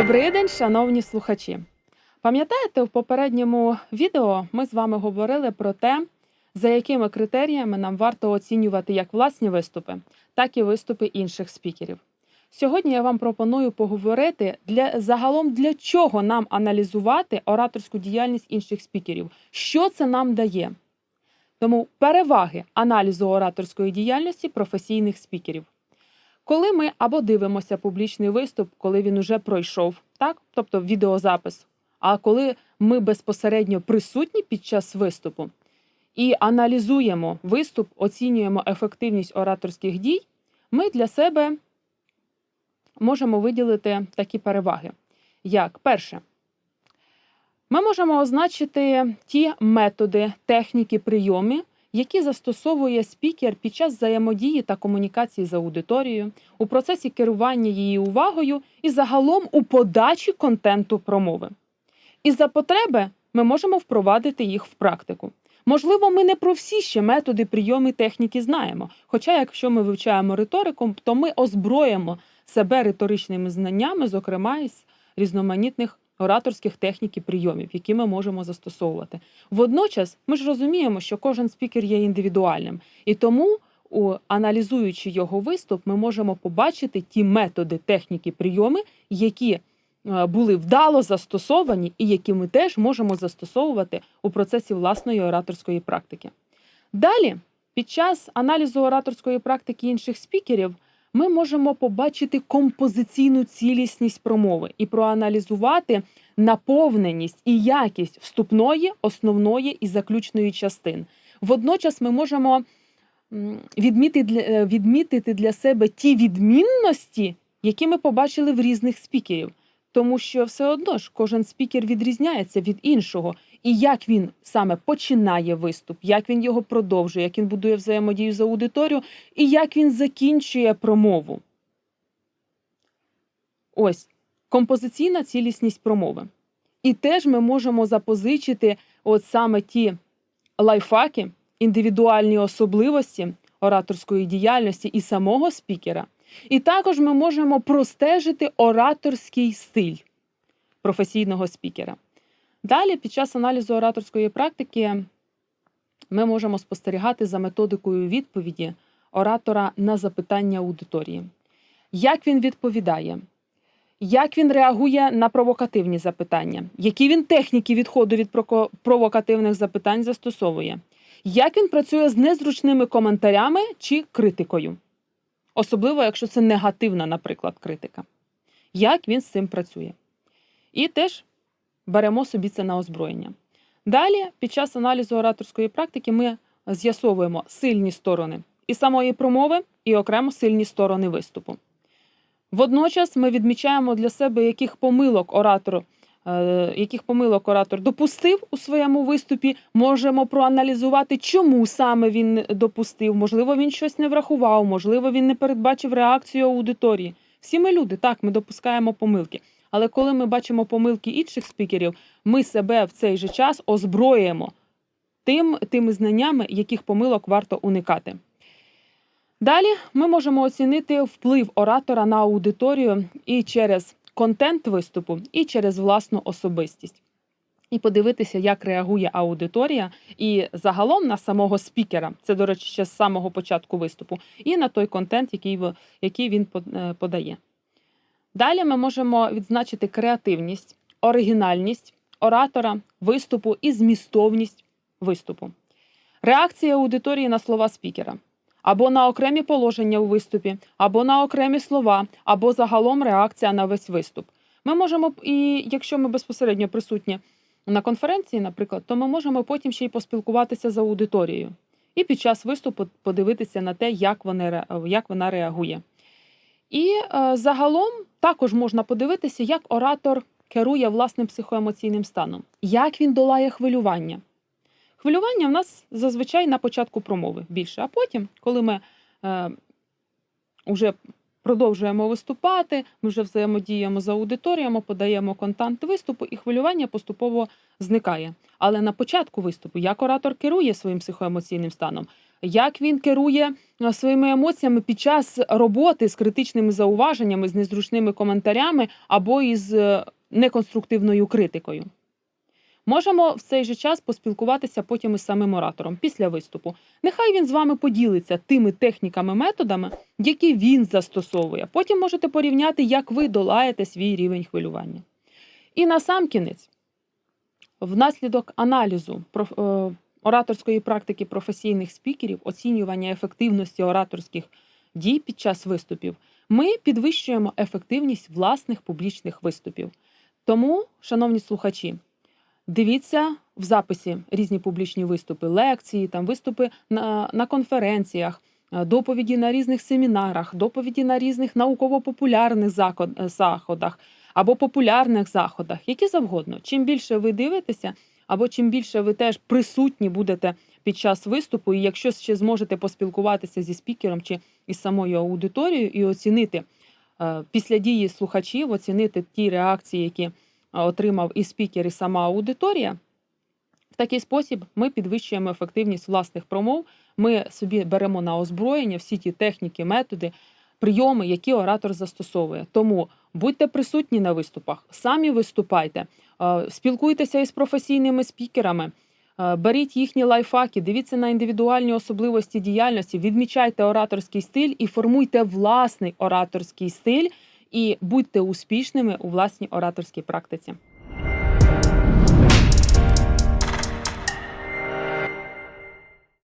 Добрий день, шановні слухачі. Пам'ятаєте, в попередньому відео ми з вами говорили про те, за якими критеріями нам варто оцінювати як власні виступи, так і виступи інших спікерів. Сьогодні я вам пропоную поговорити для загалом для чого нам аналізувати ораторську діяльність інших спікерів, що це нам дає. Тому переваги аналізу ораторської діяльності професійних спікерів. Коли ми або дивимося публічний виступ, коли він уже пройшов, так, тобто відеозапис, а коли ми безпосередньо присутні під час виступу і аналізуємо виступ, оцінюємо ефективність ораторських дій, ми для себе можемо виділити такі переваги. Як? Перше, ми можемо означити ті методи, техніки, прийоми, які застосовує спікер під час взаємодії та комунікації з аудиторією, у процесі керування її увагою і загалом у подачі контенту промови. І за потреби ми можемо впровадити їх в практику. Можливо, ми не про всі ще методи, прийоми, техніки знаємо. Хоча, якщо ми вивчаємо риторику, то ми озброїмо себе риторичними знаннями, зокрема із різноманітних ораторських технік і прийомів, які ми можемо застосовувати. Водночас, ми ж розуміємо, що кожен спікер є індивідуальним, і тому, аналізуючи його виступ, ми можемо побачити ті методи, техніки, прийоми, які е, були вдало застосовані, і які ми теж можемо застосовувати у процесі власної ораторської практики. Далі, під час аналізу ораторської практики інших спікерів, ми можемо побачити композиційну цілісність промови і проаналізувати наповненість і якість вступної, основної і заключної частин. Водночас ми можемо е, відмітити для себе ті відмінності, які ми побачили в різних спікерів. Тому що все одно ж кожен спікер відрізняється від іншого, і як він саме починає виступ, як він його продовжує, як він будує взаємодію з аудиторією, і як він закінчує промову. Ось композиційна цілісність промови. І теж ми можемо запозичити от саме ті лайфхаки, індивідуальні особливості ораторської діяльності і самого спікера. І також ми можемо простежити ораторський стиль професійного спікера. Далі, під час аналізу ораторської практики, ми можемо спостерігати за методикою відповіді оратора на запитання аудиторії. Як він відповідає, як він реагує на провокативні запитання, які він техніки відходу від провокативних запитань застосовує, як він працює з незручними коментарями чи критикою, особливо якщо це негативна, наприклад, критика. Як він з цим працює? І теж беремо собі це на озброєння. Далі, під час аналізу ораторської практики, ми з'ясовуємо сильні сторони і самої промови, і окремо сильні сторони виступу. Водночас ми відмічаємо для себе, яких помилок оратор, е, яких помилок оратор допустив у своєму виступі, можемо проаналізувати, чому саме він допустив. Можливо, він щось не врахував, можливо, він не передбачив реакцію аудиторії. Всі ми люди, так, ми допускаємо помилки. Але коли ми бачимо помилки інших спікерів, ми себе в цей же час озброюємо тим, тими знаннями, яких помилок варто уникати. Далі ми можемо оцінити вплив оратора на аудиторію і через контент виступу, і через власну особистість. І подивитися, як реагує аудиторія, і загалом на самого спікера, це, до речі, ще з самого початку виступу, і на той контент, який, який він е, подає. Далі ми можемо відзначити креативність, оригінальність оратора, виступу і змістовність виступу. Реакція аудиторії на слова спікера, або на окремі положення у виступі, або на окремі слова, або загалом реакція на весь виступ. Ми можемо, і якщо ми безпосередньо присутні на конференції, наприклад, то ми можемо потім ще й поспілкуватися з аудиторією. І під час виступу подивитися на те, як, вони, як вона реагує. І е, загалом також можна подивитися, як оратор керує власним психоемоційним станом, як він долає хвилювання. Хвилювання в нас зазвичай на початку промови більше, а потім, коли ми е, вже продовжуємо виступати, ми вже взаємодіємо з аудиторіями, подаємо контент виступу, і хвилювання поступово зникає. Але на початку виступу, як оратор керує своїм психоемоційним станом, як він керує е, своїми емоціями під час роботи з критичними зауваженнями, з незручними коментарями або із е, неконструктивною критикою. Можемо в цей же час поспілкуватися потім із самим оратором після виступу. Нехай він з вами поділиться тими техніками, методами, які він застосовує. Потім можете порівняти, як ви долаєте свій рівень хвилювання. І насамкінець, внаслідок аналізу е, ораторської практики професійних спікерів, оцінювання ефективності ораторських дій під час виступів, ми підвищуємо ефективність власних публічних виступів. Тому, шановні слухачі, дивіться в записі різні публічні виступи, лекції, там виступи на, на конференціях, е, доповіді на різних семінарах, доповіді на різних науково-популярних е, заходах або популярних заходах, які завгодно. Чим більше ви дивитеся, або чим більше ви теж присутні будете під час виступу, і якщо ще зможете поспілкуватися зі спікером чи із самою аудиторією і оцінити е, після дії слухачів, оцінити ті реакції, які отримав і спікер, і сама аудиторія. В такий спосіб ми підвищуємо ефективність власних промов. Ми собі беремо на озброєння всі ті техніки, методи, прийоми, які оратор застосовує. Тому будьте присутні на виступах, самі виступайте, спілкуйтеся із професійними спікерами. Беріть їхні лайфхаки, дивіться на індивідуальні особливості діяльності, відмічайте ораторський стиль і формуйте власний ораторський стиль, і будьте успішними у власній ораторській практиці.